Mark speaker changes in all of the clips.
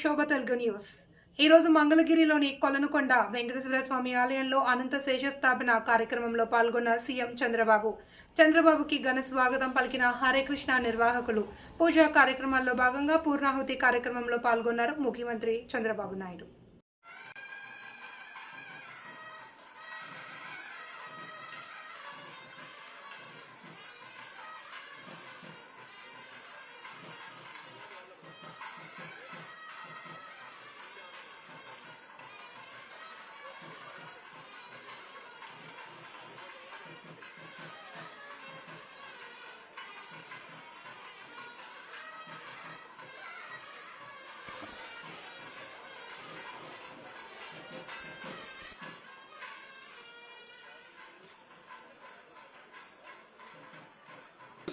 Speaker 1: శోభ Telugu news. ఈరోజు మంగళగిరిలోని కొలనుకొండ వెంకటేశ్వర స్వామి ఆలయంలో అనంత శేష స్థాపన కార్యక్రమంలో పాల్గొన్న సీఎం చంద్రబాబు. చంద్రబాబుకి ఘన స్వాగతం పలికిన హరే కృష్ణ నిర్వాహకులు. పూజా కార్యక్రమాల్లో భాగంగా పూర్ణాహుతి కార్యక్రమంలో పాల్గొన్నారు ముఖ్యమంత్రి చంద్రబాబు నాయుడు.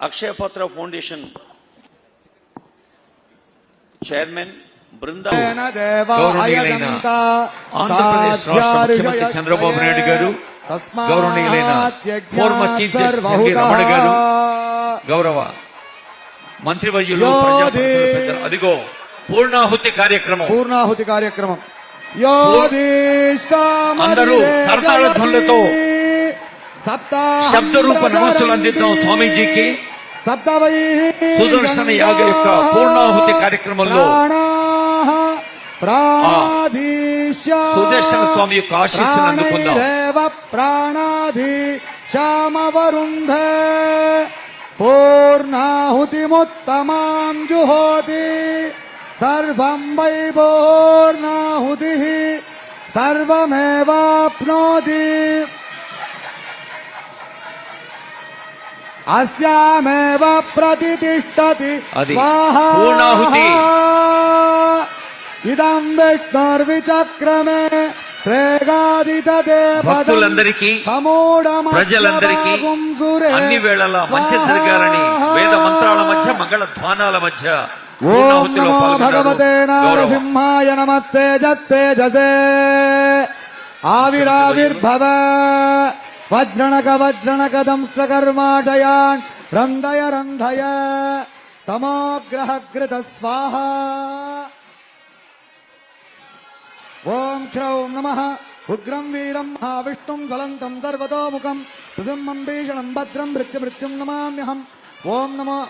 Speaker 2: అక్షయపాత్ర ఫౌండేషన్ చైర్మన్
Speaker 3: ముఖ్యమంత్రి చంద్రబాబు నాయుడు గారు గౌరవనీయులైన former chief justice NV Ramana garu గౌరవ మంత్రివర్యులు అదిగో పూర్ణాహుతి కార్యక్రమం
Speaker 4: పూర్ణాహుతి కార్యక్రమం
Speaker 3: అందరూ కరతాళ ధ్వనులతో శబ్ద రూప నమస్సులు అందిద్దాం స్వామీజీకి సుదర్శన యాగ యొక్క పూర్ణాహుతి కార్యక్రమంలో సుదర్శన స్వామి యొక్క ఆశీస్సులు అందుకుందాం.
Speaker 4: ప్రాణాధి శ్యామవరుంధ పూర్ణాహుతిముత్తమాం జుహోతి సర్వం వై పూర్ణాహుతి. సర్వమేవాప్నోతి. అస్యామేవ ప్రతిష్టతి. ఇదం విష్ణుర్విచక్రమే
Speaker 3: భక్తులందరికీ, ప్రజలందరికీ అన్ని వేళలా మంచి జరగాలని వేద మంత్రాల మధ్య మంగళ ధ్వానాల మధ్య
Speaker 4: ఓం నమో. భగవతే నారసింహాయ నమస్తే జత్తేజసే ఆవిరావిర్భవ. వజ్రణక వజ్రణక దంష్ట్రకర్మాటయాన్ రంధయ రంధయ తమోగ్రహకృత స్వాహ. ఓం క్షౌం నమ. ఉగ్రం వీరం మహావిష్ణుం జ్వలంతం సర్వతోముఖం. నృసింహం భీషణం భద్రం మృత్యుమృత్యుం నమామ్యహం ఓం నమో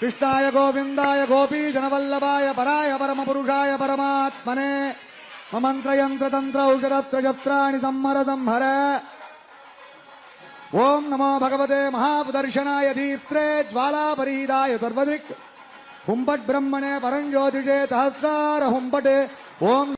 Speaker 4: కృష్ణాయ గోవిందాయ గోపీజనవల్లభాయ పరాయ పరమపురుషాయ పరమాత్మనే. మమంత్రయంత్రతంత్ర ఔషధత్ర ఔషధత్రజత్రాణి సంహర సంహర. ఓం నమో భగవతే మహాదర్శనాయ దీప్త్రే జ్వాలాపరీదాయ సర్వదిక్. హుంపట్ బ్రహ్మణే పరం జ్యోతిషే సహస్రార హుంపటే. ఓం